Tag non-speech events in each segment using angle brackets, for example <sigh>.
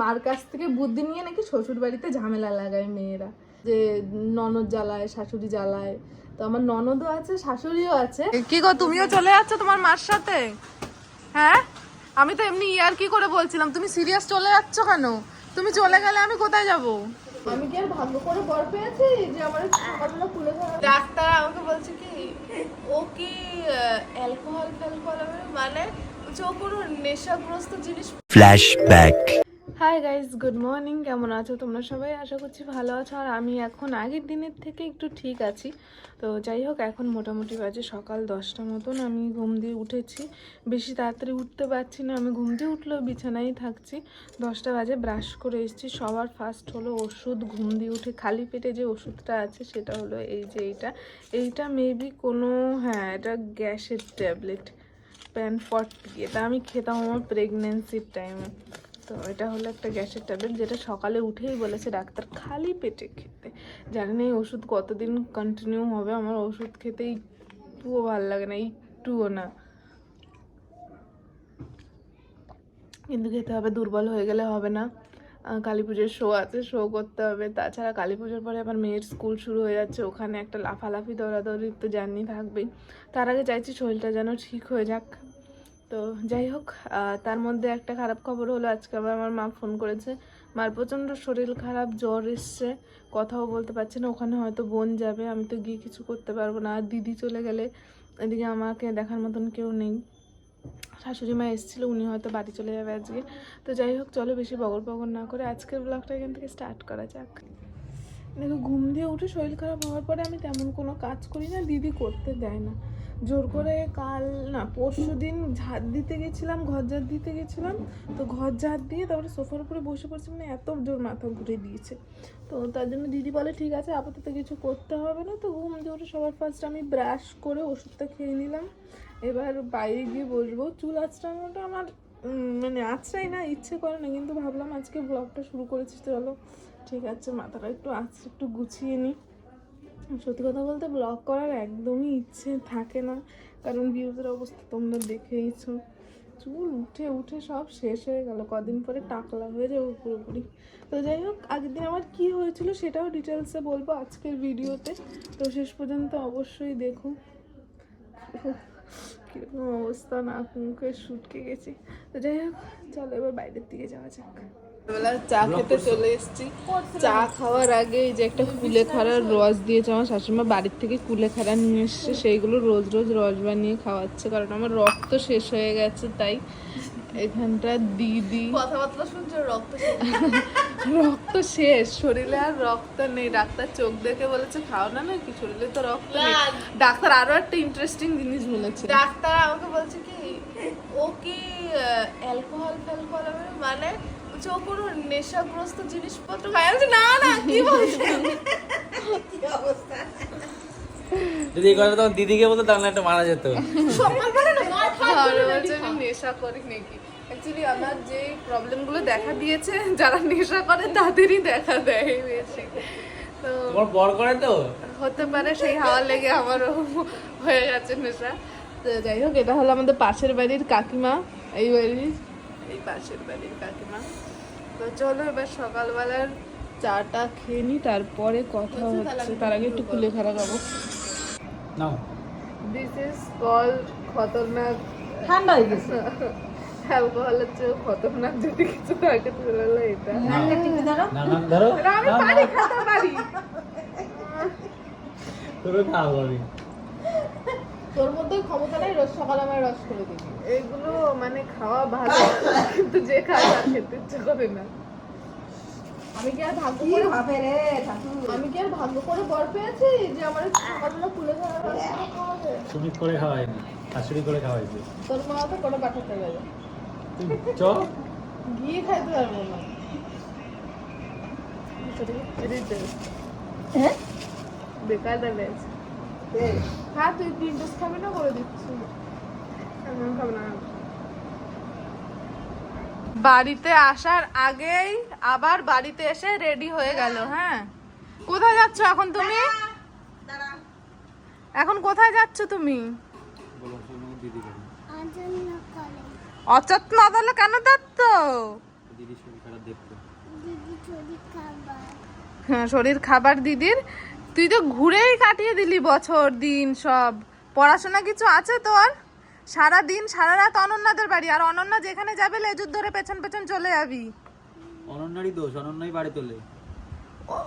মার কাছ থেকে বুদ্ধি নিয়ে নাকি শ্বশুর বাড়িতে ঝামেলা লাগায় মেয়েরা। যে ননদ জ্বালায় শাশুড়ি জ্বালায়। তো আমার ননদও আছে শাশুড়িও আছে। কি গো তুমিও চলে যাচ্ছ তোমার মার সাথে? হ্যাঁ? আমি তো এমনি ইয়ার কি করে বলছিলাম? তুমি সিরিয়াস চলে যাচ্ছ কেন? তুমি চলে গেলে আমি কোথায় যাব? আমি কি আর ভাগ্য করে বর পেয়েছি যে আমার সকালবেলা খুলে ডাক্তার আমাকে বলছে কি ও কি অ্যালকোহল ফ্যালকোহল মানে? যে ও কোনো নেশাগ্রস্ত জিনিস Flashback. Hi guys good morning কেমন আছো তোমরা সবাই? আশা করছি ভালো আছো। আর আমি এখন আগের দিনের থেকে একটু ঠিক আছি। তো যাই হোক, এখন মোটামুটি বাজে সকাল দশটা মতন। আমি ঘুম দিয়ে উঠেছি। বেশি তাড়াতাড়ি উঠতে পারছি না। আমি ঘুম দিয়ে উঠলেও বিছানায় থাকছি। দশটা বাজে ব্রাশ করে এসেছি। সবার ফার্স্ট হলো ওষুধ, ঘুম দিয়ে উঠে খালি পেটে যে ওষুধটা আছে সেটা হলো এই যে এইটা। এইটা মেবি কোনো হ্যাঁ এটা গ্যাসের ট্যাবলেট প্যান ফর্টি এটা আমি খেতাম আমার প্রেগনেন্সির টাইমে তো এটা হলো একটা গ্যাসের ট্যাবলেট যেটা সকালে উঠেই বলেছে ডাক্তার, খালি পেটে খেতে। জানি না এই ওষুধ কতদিন কন্টিনিউ হবে, আমার ওষুধ খেতে একটুও ভালো লাগে না, একটুও না। কিন্তু খেতে হবে, দুর্বল হয়ে গেলে হবে না। কালী পুজোর শো আছে শো করতে হবে। তাছাড়া কালী পুজোর পরে আবার মেয়ের স্কুল শুরু হয়ে যাচ্ছে, ওখানে একটা লাফালাফি, দৌড়াদৌড়ি তো জার্নি থাকবেই। তার আগে চাইছি শরীরটা যেন ঠিক হয়ে যাক। তো যাই হোক তার মধ্যে একটা খারাপ খবর হলো, আজকে আবার আমার মা ফোন করেছে। মার প্রচণ্ড শরীর খারাপ, জ্বর এসছে, কথাও বলতে পারছে না, ওখানে হয়তো বোন যাবে, আমি তো গিয়ে কিছু করতে পারব না। আর দিদি চলে গেলে, এদিকে আমাকে দেখার মতন কেউ নেই। শাশুড়ি মা এসেছিল, উনি হয়তো বাড়ি চলে যাবে আজকে। তো যাই হোক, চলো বেশি বগর বগর না করে আজকের ব্লগটা এখান থেকে স্টার্ট করা যাক। দেখো, ঘুম দিয়ে উঠে শরীর খারাপ হওয়ার পরে আমি তেমন কোনো কাজ করি না, দিদি করতে দেয় না। জোর করে কাল, না, পরশু দিন ঝাঁট দিতে গেছিলাম, ঘর ঝাড় দিতে গেছিলাম। তো ঘর ঝাড় দিয়ে তারপরে সোফার উপরে বসে পড়ছি মানে এত জোর মাথা ঘুরে দিয়েছে। তো তার জন্য দিদি বলে, ঠিক আছে, আপাতত কিছু করতে হবে না। তো ঘুম জোরে সবার ফার্স্ট আমি ব্রাশ করে ওষুধটা খেয়ে নিলাম। এবার বাইরে গিয়ে বসবো। চুল আঁচড়ানোটা আমার মানে আঁচড়াই না, ইচ্ছে করে না, কিন্তু ভাবলাম আজকে ব্লগটা শুরু করেছি, চলো। ঠিক আছে, মাথাটা একটু আঁচড়ে একটু গুছিয়ে নিই। সত্যি কথা বলতে ব্লগ করার একদমই ইচ্ছে থাকে না। কারণ ভিউজের অবস্থা তোমরা দেখেইছ। চুল উঠে উঠে সব শেষ হয়ে গেল। কদিন পরে টাকলা হয়ে যাব পুরোপুরি। তো যাই হোক, আগের দিন আমার কী হয়েছিল সেটাও ডিটেলসে বলব আজকের ভিডিওতে। তো শেষ পর্যন্ত অবশ্যই দেখুন কীরকম অবস্থা না মুখে শুটকে গেছি। তো যাই হোক, চলো এবার বাইরের দিকে যাওয়া যাক। চা খেতে চলে এসেছি। চা খাওয়ার আগে এই যে একটা কুলেখাড়ার রস দিয়েছে আমার শাশুড়িমা বাড়ির থেকে কুলেখাড়া নিয়ে এসছে সেইগুলো রোজ রোজ রস বানিয়ে খাওয়াচ্ছে কারণ আমার রক্ত শেষ হয়ে গেছে তাই এখানটা দিদি। কথাবার্তা শুনছো রক্ত <laughs> রক্ত শেষ শরীরে আর রক্ত নেই ডাক্তার চোখ দেখে বলেছে খাও না নাকি? শরীরে তো রক্ত নেই। ডাক্তার আরও একটা ইন্টারেস্টিং জিনিস বলেছে। ডাক্তার আমাকে বলছে কি ও কি অ্যালকোহল ফ্যালকোহল মানে ও কোনো নেশাগ্রস্ত জিনিসপত্র আমি না না কি বলছো যদি এই কথা তখন দিদিকে বলতো তাহলে একটা মারা যেত। করে না বলছে আমি নেশা করি নাকি? অ্যাকচুয়ালি আমার যে প্রবলেমগুলো দেখা দিয়েছে যারা নেশা করে তাদেরই দেখা দেয় বেশি। তো তোমার বর করে তো? হতে পারে সেই হাওয়া লেগে আমারও হয়ে গেছে নেশা। তো যাই হোক এটা হলো আমাদের পাশের বাড়ির কাকিমা এই বাড়ির এই পাশের বাড়ির কাকিমা। তো চলো এবার সকালবেলার চাটা খেয়ে নিই তারপরে কথা হচ্ছে। তার আগে একটু খুলে খারাপ খাব নাও। দিস ইজ কল খতরনাক ঠান্ডা হয়ে গেছে। <laughs> অ্যালকোহলের চেয়ে খতরনাক যদি কিছু থাকে তাহলে এটা। ধরো না না আমি খেতে পারি। খাওয়া আমি তোর মধ্যে ক্ষমতা নাই রস সকালে আমার রস করে দিবি। এগুলো মানে খাওয়া ভালো কিন্তু যে খায় তার খেতে ইচ্ছে করে না। আমি কি আর ভাগ্য করে হবে রে আমি কি আর ভাগ্য করে বর পেয়েছি যে আমার সকালবেলা খুলে খাওয়া রস করে খাওয়াবে? তুমি করে খাওয়াইনি শাশুড়ি করে খাওয়াইছে। তোর মা তো করে পাঠাতে গেলে। চ। গিয়ে খাইতে পারব না। হ্যাঁ? বেকার এই, হ্যাঁ তুই ডোজ খাবি না করে দিচ্ছি। না। বাড়িতে আসার আগেই আবার বাড়িতে এসে রেডি হয়ে গেল হ্যাঁ। কোথায় যাচ্ছ এখন তুমি? এখন কোথায় যাচ্ছ তুমি? কেন যাচ্ছ দিদি শরীর খারাপ দেখতে। হ্যাঁ শরীর খাবার দিদির তুই তো ঘুরেই কাটিয়ে দিলি বছর দিন সব। পড়াশোনা কিছু আছে তোর? সারা দিন সারা রাত অনন্যাদের বাড়ি। আর অনন্যা যেখানে যাবে লেজুর ধরে পেছন পেছন চলে যাবি। অনন্যারই দোষ অনন্যাই বাড়ি তোলে।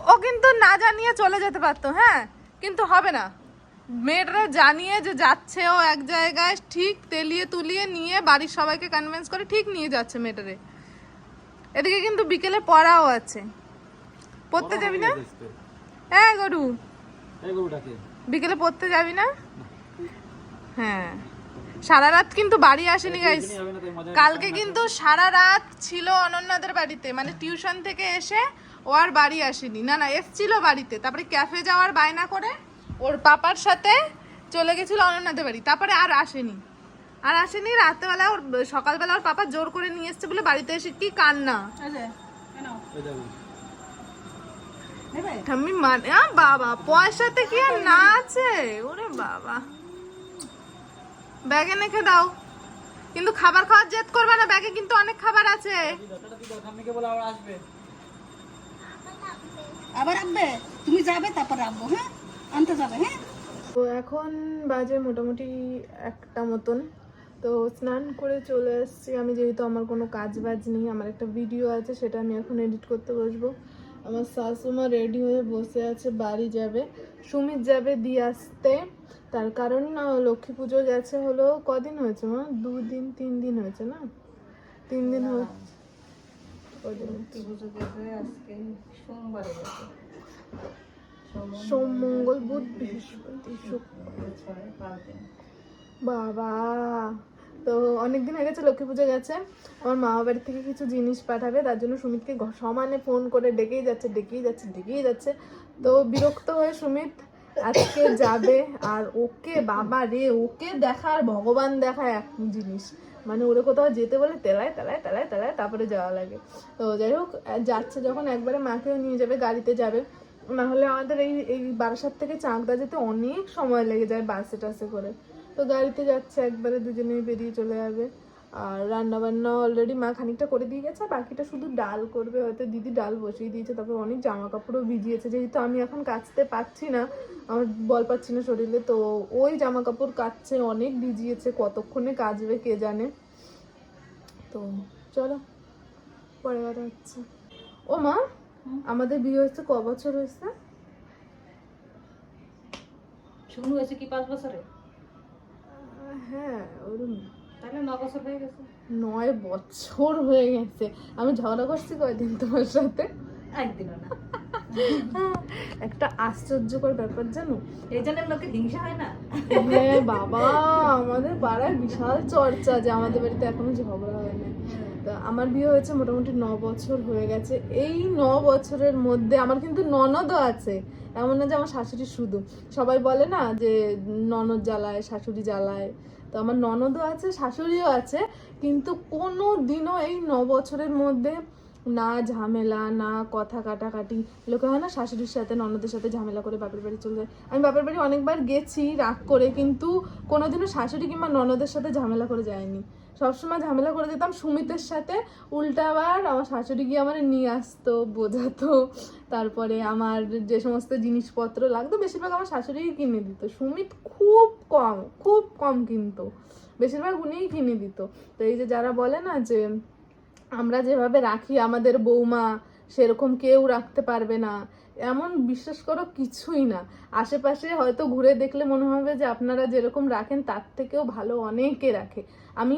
ও- কিন্তু না জানিয়ে চলে যেতে পারতো হ্যাঁ? কিন্তু হবে না। মেয়েটা জানিয়ে যে যাচ্ছে ও এক জায়গায় ঠিক তেলিয়ে তুলিয়ে নিয়ে বাড়ির সবাইকে কনভিন্স করে ঠিক নিয়ে যাচ্ছে মেয়েটারে। এদিকে কিন্তু বিকেলে পড়াও আছে। পড়তে যাবি না? হ্যাঁ গরু। বিকেলে পড়তে যাবি না? হ্যাঁ। সারা রাত কিন্তু বাড়ি আসেনি গাইস কালকে কিন্তু সারা রাত ছিল অনন্যাদের বাড়িতে। মানে টিউশন থেকে এসে ও আর বাড়ি আসেনি। না না এসছিল বাড়িতে। তারপরে ক্যাফে যাওয়ার বায়না করে ওর পাপার সাথে চলে গেছিল অনন্যাদের বাড়ি। তারপরে আর আসেনি। আর আসেনি রাত্রেবেলা ওর সকালবেলা ওর পাপা জোর করে নিয়ে এসছে বলে বাড়িতে এসে কি কান্না। আমি মানে বাবা পয়সাতে কি আর না আছে? ওরে বাবা। ব্যাগে রেখে দাও। কিন্তু খাবার খাওয়ার জেদ করবে না ব্যাগে কিন্তু অনেক খাবার আছে। আবার আসবে তুমি যাবে তারপর রাখব হ্যাঁ? আনতে যাবে হ্যাঁ? তো এখন বাজে মোটামুটি একটা মতন। তো স্নান করে চলে এসেছি। আমি যেহেতু আমার কোনো কাজ বাজ নেই আমার একটা ভিডিও আছে সেটা আমি এখন এডিট করতে বসবো। আমার শাশুমা রেডি হয়ে বসে আছে বাড়ি যাবে। সুমিত যাবে দিয়ে আসতে। তার কারণ লক্ষ্মী পুজো গেছে হলো কদিন হয়েছে মা? দুদিন তিন দিন হয়েছে না? তিন দিন হয়েছে। সোম মঙ্গল বুধ বৃহস্পতি শুক্র বাবা! তো অনেকদিন হয়ে গেছে, লক্ষ্মী পুজো গেছে। আমার মা বাড়ি থেকে কিছু জিনিস পাঠাবে, তার জন্য সুমিতকে সমানে ফোন করে ডেকেই যাচ্ছে ডেকেই যাচ্ছে ডেকেই যাচ্ছে। তো বিরক্ত হয়ে সুমিত আজকে যাবে, আর ওকে বাবা রে, ওকে দেখার, ভগবান দেখা এক জিনিস। মানে ওরে কোথাও যেতে বলে তেলায় তেলায় তেলায় তেলায় তারপরে যাওয়া লাগে। তো যাই হোক যাচ্ছে যখন একবারে মাকেও নিয়ে যাবে, গাড়িতে যাবে। না হলে আমাদের এই এই বারাসাত থেকে চাকদা যেতে অনেক সময় লেগে যায় বাসে টাসে করে। তো গাড়িতে যাচ্ছে, একবারে দুজনেই বেরিয়ে চলে যাবে। আর রান্না বান্না অলরেডি মা খানিকটা করে দিয়ে গেছে বাকিটা শুধু ডাল করবে। হয়তো দিদি ডাল বসিয়ে দিয়েছে, তারপর অনেক জামা কাপড়ও ভিজিয়েছে। যেহেতু আমি এখন কাচতে পারছি না, আমার বল পাচ্ছি না শরীরে, তো ওই জামা কাপড় কাচছে, অনেক ভিজিয়েছে, কতক্ষণে কাচবে কে জানে। তো চলো, পরে কথা হচ্ছে। ও মা, আমাদের বিয়ে হয়েছে ক বছর হয়েছে? শুরু হয়েছে কি, পাঁচ বছরে? হ্যাঁ ওরকম তাহলে ন বছর হয়ে গেছে। নয় বছর হয়ে গেছে। আমি ঝগড়া করছি কয়েকদিন তোমার সাথে? একদিনও না। একটা আশ্চর্যকর ব্যাপার জানো? এই জন্য লোকে হিংসা হয় না? হ্যাঁ বাবা আমাদের পাড়ায় বিশাল চর্চা যে আমাদের বাড়িতে এখনও ঝগড়া হয় না। আমার বিয়ে হয়েছে মোটামুটি ন বছর হয়ে গেছে। এই ন বছরের মধ্যে আমার কিন্তু ননদও আছে। এমন না যে আমার শাশুড়ি শুধু। সবাই বলে না যে ননদ জ্বালায়, শাশুড়ি জ্বালায়। তো আমার ননদও আছে, শাশুড়িও আছে। কিন্তু কোনো দিনও এই ন বছরের মধ্যে না ঝামেলা, না কথা কাটাকাটি। লোকে হয় না শাশুড়ির সাথে, ননদের সাথে ঝামেলা করে বাপের বাড়ি চলে যায়। আমি বাপের বাড়ি অনেকবার গেছি, রাগ করে, কিন্তু কোনোদিনও শাশুড়ি কিংবা ননদের সাথে ঝামেলা করে যায়নি। সবসময় ঝামেলা করে যেতাম সুমিতের সাথে উল্টাবার আমার শাশুড়ি গিয়ে আমার নিয়ে আসতো, বোঝাতো। তারপরে আমার যে সমস্ত জিনিসপত্র লাগতো, বেশিরভাগ আমার শাশুড়িই কিনে দিত। সুমিত খুব কম খুব কম কিনতো। বেশিরভাগ উনিই কিনে দিত। তো এই যে যারা বলে না যে, আমরা যেভাবে রাখি, আমাদের বৌমা সেরকম কেউ রাখতে পারবে না। এমন বিশ্বাস করো কিছুই না। আশেপাশে হয়তো ঘুরে দেখলে মনে হবে যে আপনারা যেরকম রাখেন, তার থেকেও ভালো অনেকে রাখে। আমি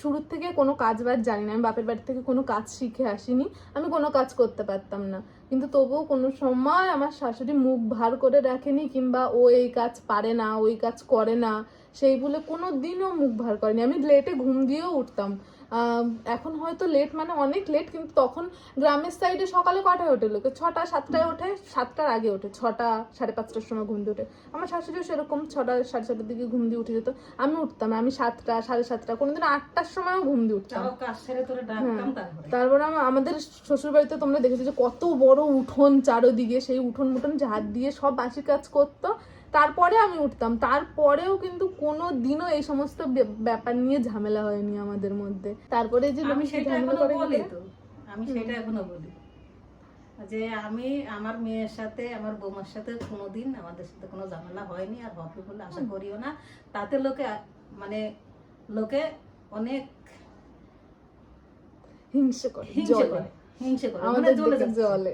শুরুর থেকে কোনো কাজ বাজ জানি না, আমি বাপের বাড়ি থেকে কোনো কাজ শিখে আসিনি, আমি কোনো কাজ করতে পারতাম না। কিন্তু তবুও কোনো সময় আমার শাশুড়ি মুখ ভার করে রাখেনি কিংবা ও এই কাজ পারে না, ওই কাজ করে না সেই বলে কোনো দিনও মুখ ভার করেনি। আমি লেটে ঘুম দিয়েও উঠতাম। এখন হয়তো লেট মানে অনেক লেট কিন্তু তখন গ্রামের সাইডে সকালে কটায় ওঠে লোকে? ছটা সাতটায় ওঠে সাতটার আগে ওঠে ছটা সাড়ে পাঁচটার সময় ঘুম দিয়ে ওঠে। আমার শাশুড়িও সেরকম ছটা সাড়ে ছটার দিকে ঘুম দিয়ে উঠে যেত। আমি উঠতাম আমি সাতটা সাড়ে সাতটা কোনোদিন আটটার সময়ও ঘুম দিয়ে উঠতাম। তারপরে। তারপরে আমাদের শ্বশুর বাড়িতে তোমরা দেখেছ যে কত বড় উঠোন চারোদিকে সেই উঠোন মুঠোন ঝাড় দিয়ে সব বাসি কাজ করতো। তারপরে আমি উঠতাম। তারপরেও কিন্তু কোনো দিনও এই সমস্ত ব্যাপার নিয়ে ঝামেলা হয়নি আমাদের মধ্যে। তারপরে যে আমি সেটা এখনও বলি তো। আমি সেটা এখনও বলি। যে আমি আমার মেয়ের সাথে আমার বৌমার সাথে কোনোদিন আমাদের সাথে কোনো ঝামেলা হয়নি আর হবে বলে আশা করিও না। তাতে লোকে মানে লোকে অনেক হিংসে করে হিংসে করে হিংসে করে মানে আমাদের যাচ্ছে। জলে।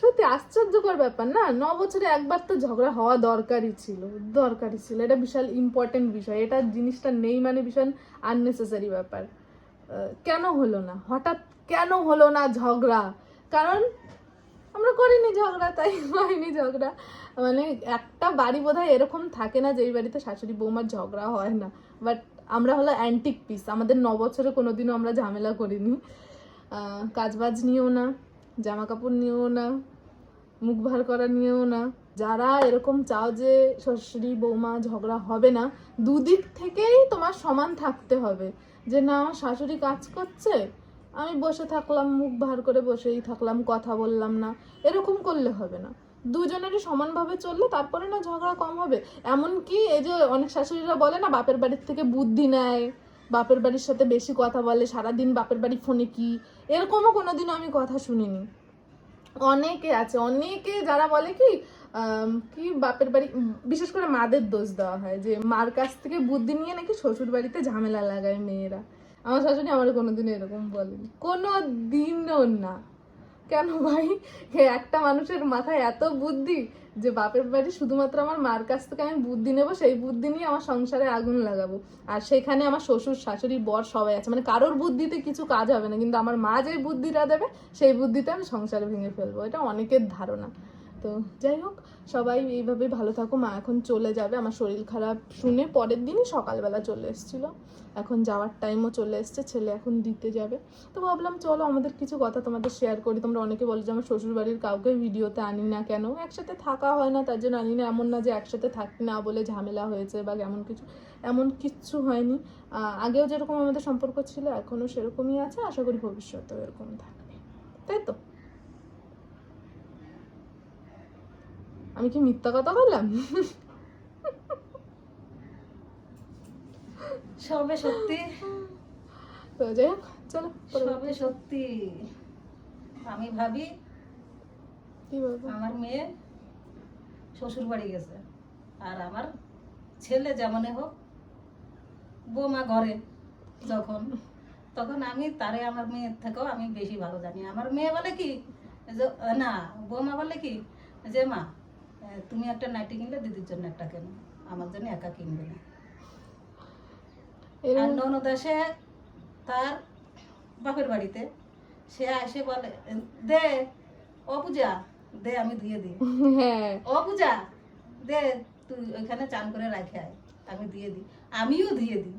সত্যি, আশ্চর্যকর ব্যাপার না? ন বছরে একবার তো ঝগড়া হওয়া দরকারই ছিল দরকারই ছিল। এটা বিশাল ইম্পর্টেন্ট বিষয়। এটা জিনিসটা নেই মানে ভীষণ আননেসেসারি ব্যাপার। কেন হলো না? হঠাৎ কেন হলো না ঝগড়া? কারণ আমরা করিনি ঝগড়া, তাই হয়নি ঝগড়া। মানে একটা বাড়ি বোধহয় এরকম থাকে না যেই বাড়িতে শাশুড়ি বৌমার ঝগড়া হয় না। বাট আমরা হলো অ্যান্টিক পিস আমাদের ন বছরে কোনোদিনও আমরা ঝামেলা করিনি। কাজবাজ নিয়েও না। জামা কাপড় নিয়েও না, মুখ ভার করা নিয়েও না। যারা এরকম চাও যে শ্বশুরি, বৌমা ঝগড়া হবে না, দুদিক থেকেই তোমার সমান থাকতে হবে। যে না, আমার শাশুড়ি কাজ করছে, আমি বসে থাকলাম, মুখ ভার করে বসেই থাকলাম, কথা বললাম না। এরকম করলে হবে না। দুজনেরই সমানভাবে চললে তারপরে না ঝগড়া কম হবে। এমনকি এই যে অনেক শাশুড়িরা বলে না, বাপের বাড়ির থেকে বুদ্ধি নেয়। বাপের বাড়ির সাথে বেশি কথা বলে, সারাদিন বাপের বাড়ি ফোনে কি? এরকমও কোনো কোনোদিনও আমি কথা শুনিনি। অনেকে আছে, অনেকে যারা বলে কি কি বাপের বাড়ি বিশেষ করে মাদের দোষ দেওয়া হয়, যে মার কাছ থেকে বুদ্ধি নিয়ে নাকি শ্বশুর বাড়িতে ঝামেলা লাগায় মেয়েরা। আমার শাশুড়ি আমার কোনোদিনও এরকম বলেনি। কোনো দিনও না। কেন ভাই? একটা মানুষের মাথায় এত বুদ্ধি যে বাপের বাড়ি শুধুমাত্র আমার মার কাছ থেকে আমি বুদ্ধি নেব, সেই বুদ্ধি নিয়ে আমার সংসারে আগুন লাগাবো। আর সেখানে আমার শ্বশুর, শাশুড়ি, বর সবাই আছে। মানে কারোর বুদ্ধিতে কিছু কাজ হবে না, কিন্তু আমার মা যে বুদ্ধিটা দেবে, সেই বুদ্ধিতে আমি সংসারে ভেঙে ফেলব। এটা অনেকের ধারণা। তো যাই হোক, সবাই এইভাবেই ভালো থাকো। মা এখন চলে যাবে আমার শরীর খারাপ শুনে পরের দিনই সকালবেলা চলে এসেছিল। এখন যাওয়ার টাইমও চলে এসছে, ছেলে এখন দিতে যাবে। তো ভাবলাম চলো আমাদের কিছু কথা তোমাদের শেয়ার করি। তোমরা অনেকে বলো যে আমার শ্বশুরবাড়ির কাউকে ভিডিওতে আনি না কেন? একসাথে থাকা হয় না, তার জন্য আনি না। এমন না যে একসাথে থাকি না বলে ঝামেলা হয়েছে বা এমন কিছু, এমন কিচ্ছু হয়নি। আগেও যেরকম আমাদের সম্পর্ক ছিল এখনও সেরকমই আছে। আশা করি ভবিষ্যতেও এরকম থাকবে। তাই তো? আমি কি মিথ্যা কথা বললাম? সবে সত্যি। তো যাই হোক চলো সবে সত্যি। আমি ভাবি কি বলব? আমার মেয়ে শ্বশুর বাড়ি গেছে। আর আমার ছেলে যেমনই হোক বৌমা ঘরে যখন তখন আমি তারে আমার মেয়ের থেকেও আমি বেশি ভালো জানি। আমার মেয়ে বলে কি? যে না বৌমা বলে কি? যে মা তুমি একটা নাইটি কিনলে দিদির জন্য একটা কেন? আমার জন্য একা কিনবে না। আর তার বাপের বাড়িতে। সে এসে বলে দে ও পূজা দে আমি দিয়ে দিই। হ্যাঁ। ও পূজা দে তুই ওইখানে চান করে রাখে আয় আমি দিয়ে দিই। আমিও দিয়ে দিই।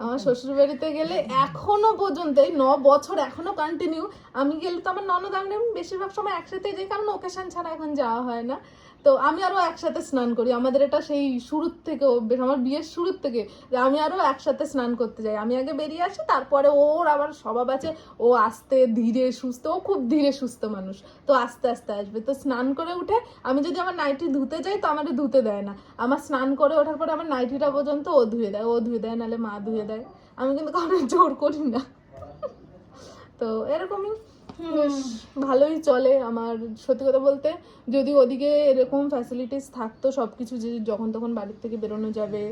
আমার শ্বশুর বাড়িতে গেলে এখনও পর্যন্ত এই ন বছর এখনও কন্টিনিউ আমি গেলে তো আমার ননদ আমি বেশিরভাগ সময় একসাথে যাই কারণ ওকেশন ছাড়া এখন যাওয়া হয় না। তো আমি আরও একসাথে স্নান করি। আমাদের এটা সেই শুরুর থেকে অভ্যেস। আমার বিয়ের শুরুর থেকে যে আমি আরও একসাথে স্নান করতে যাই। আমি আগে বেরিয়ে আসি, তারপরে ওর আবার স্বভাব আছে, ও আস্তে ধীরে সুস্থ, ও খুব ধীরে সুস্থ মানুষ। তো আস্তে আস্তে আসবে। তো স্নান করে উঠে আমি যদি আমার নাইটি ধুতে যাই, তো আমার ধুতে দেয় না। আমার স্নান করে ওঠার পরে আমার নাইটিটা পর্যন্ত ও ধুয়ে দেয়। ও ধুয়ে দেয়, নাহলে মা ধুয়ে দেয়। আমি কিন্তু কারও জোর করি না। তো এরকমই ভালোই চলে আমার, সত্যি কথা বলতে যদি ওদিকে এরকম ফ্যাসিলিটিস থাকতো সব কিছু যে যখন তখন বাড়ির থেকে বেরোনো যাবে,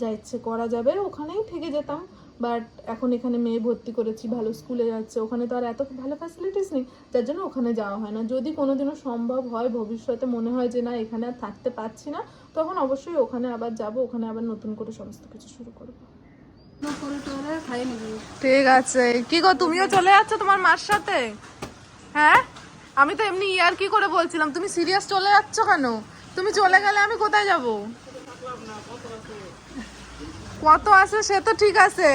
যা ইচ্ছে করা যাবে, ওখানেই থেকে যেতাম। বাট এখন এখানে মেয়ে ভর্তি করেছি, ভালো স্কুলে যাচ্ছে, ওখানে তো আর এত ভালো ফ্যাসিলিটিস নেই, যার জন্য ওখানে যাওয়া হয় না। যদি কোনোদিনও সম্ভব হয়, ভবিষ্যতে মনে হয় যে না, এখানে আর থাকতে পারছি না, তখন অবশ্যই ওখানে আবার যাব, ওখানে আবার নতুন করে সমস্ত কিছু শুরু করব। ঠিক আছে। কি গো, তুমিও চলে যাচ্ছ তোমার মার সাথে? হ্যাঁ? আমি তো এমনি ইয়ার কি করে বলছিলাম? তুমি সিরিয়াস চলে যাচ্ছ কেন? তুমি চলে গেলে আমি কোথায় যাব? কত আছে সে তো ঠিক আছে।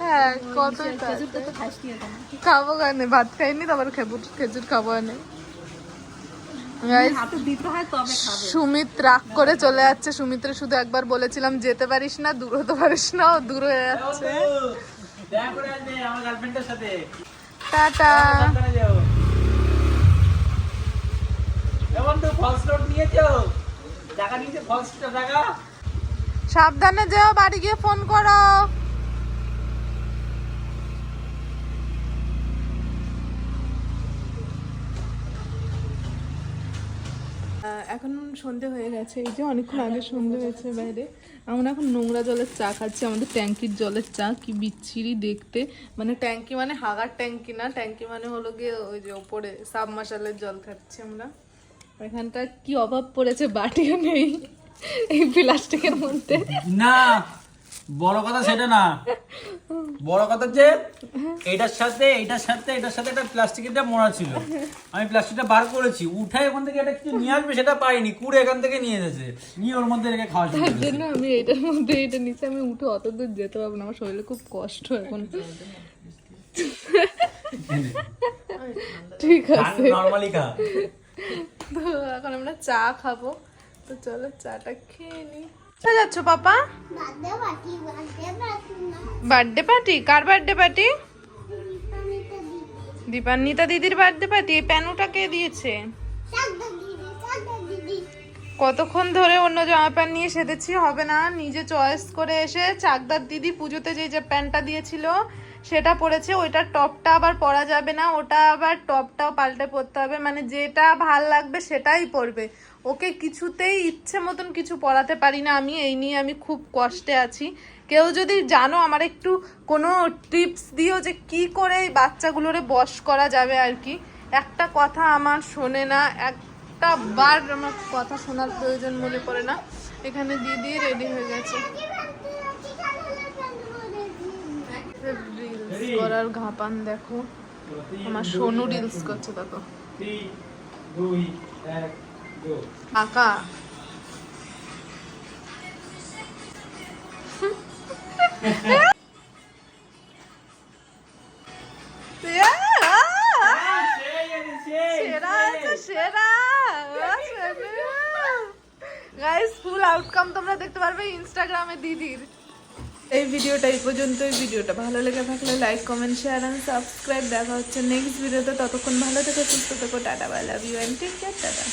হ্যাঁ কত খাব কেন? ভাত খাইনি, তারপর খেজুর খাব এনে Guys, হাতে দিতে হয় তবে খাবে সুমিত রাগ করে চলে যাচ্ছে। সুমিত্রে শুধু একবার বলেছিলাম যেতে পারিস না দূর হতে পারিস না ও দূর হয়ে যাচ্ছে। দেখা করে আসবে আমার গার্লফ্রেন্ডের সাথে। টাটা। সাবধানে যেও। বাড়ি গিয়ে ফোন করো। এখন সন্ধে হয়ে গেছে। এই যে অনেকক্ষণ আগে সন্ধে হয়েছে বাইরে। আমরা এখন নোংরা জলের চা খাচ্ছি, আমাদের ট্যাঙ্কির জলের চা, কি বিচ্ছিরি দেখতে। মানে ট্যাঙ্কি মানে হাগার ট্যাঙ্কি না? ট্যাঙ্কি মানে হলো গিয়ে ওই যে ওপরে সাবমার্শালের জল খাচ্ছি আমরা। এখানটা কি অভাব পড়েছে, বাটিও নেই। এই প্লাস্টিকের মধ্যে। না বড় কথা সেটা না। বড় কথা যে এটার সাথে এটার সাথে এটার সাথে একটা প্লাস্টিকেরটা মোড়া ছিল। আমি প্লাস্টিকটা বার করেছি উঠে ওখান থেকে এটা কিছু নিয়ে আসবে সেটা পাইনি কুড়ে এখান থেকে নিয়ে এসেছে। নিয়ে ওর মধ্যে রেখে খাওয়া তার। জন্য আমি এটার মধ্যে এটা নিচে আমি উঠে অত দূর যেতে পারব না আমার শরীরে খুব কষ্ট এখন। ঠিক আছে। নর্মালি খা। তো এখন আমরা চা খাব তো চলো চাটা খেয়ে নি। কোথায় যাচ্ছ পাপা? বার্থডে পার্টি কার বার্থডে পার্টি? দীপান্বিতা দিদির বার্থডে পার্টি। এই প্যানুটা কে দিয়েছে? কতক্ষণ ধরে অন্য জামা প্যান্ট নিয়ে সেধেছি হবে না। নিজে চয়েস করে এসে চাকদার দিদি পুজোতে যে যে প্যান্টটা দিয়েছিল সেটা পরেছে। ওইটার টপটা আবার পরা যাবে না। ওটা আবার টপটাও পাল্টে পরতে হবে। মানে যেটা ভালো লাগবে সেটাই পরবে। ওকে কিছুতেই ইচ্ছে মতন কিছু পরাতে পারি না। আমি এই নিয়ে আমি খুব কষ্টে আছি। কেউ যদি জানো আমার একটু কোনো টিপস দিও যে কি করে এই বাচ্চাগুলোরে বশ করা যাবে আর কি। একটা কথা আমার শোনে না, একটা বার আমার কথা শোনার প্রয়োজন মনে পড়ে না। এখানে দিদি রেডি হয়ে গেছে। রিলস করার ঘাপান দেখো। আমার সোনু রিলস করছে, দেখো. কাকা ফুল আউটকাম তোমরা দেখতে পারবে ইনস্টাগ্রামে দিদির। এই ভিডিওটা এই পর্যন্ত এই ভিডিওটা ভালো লেগে থাকলে like comment share and subscribe দেখা হচ্ছে নেক্সট ভিডিওতে ততক্ষণ ভালো থেকো, সুস্থ থেকো। Tata bye love you and take care tata.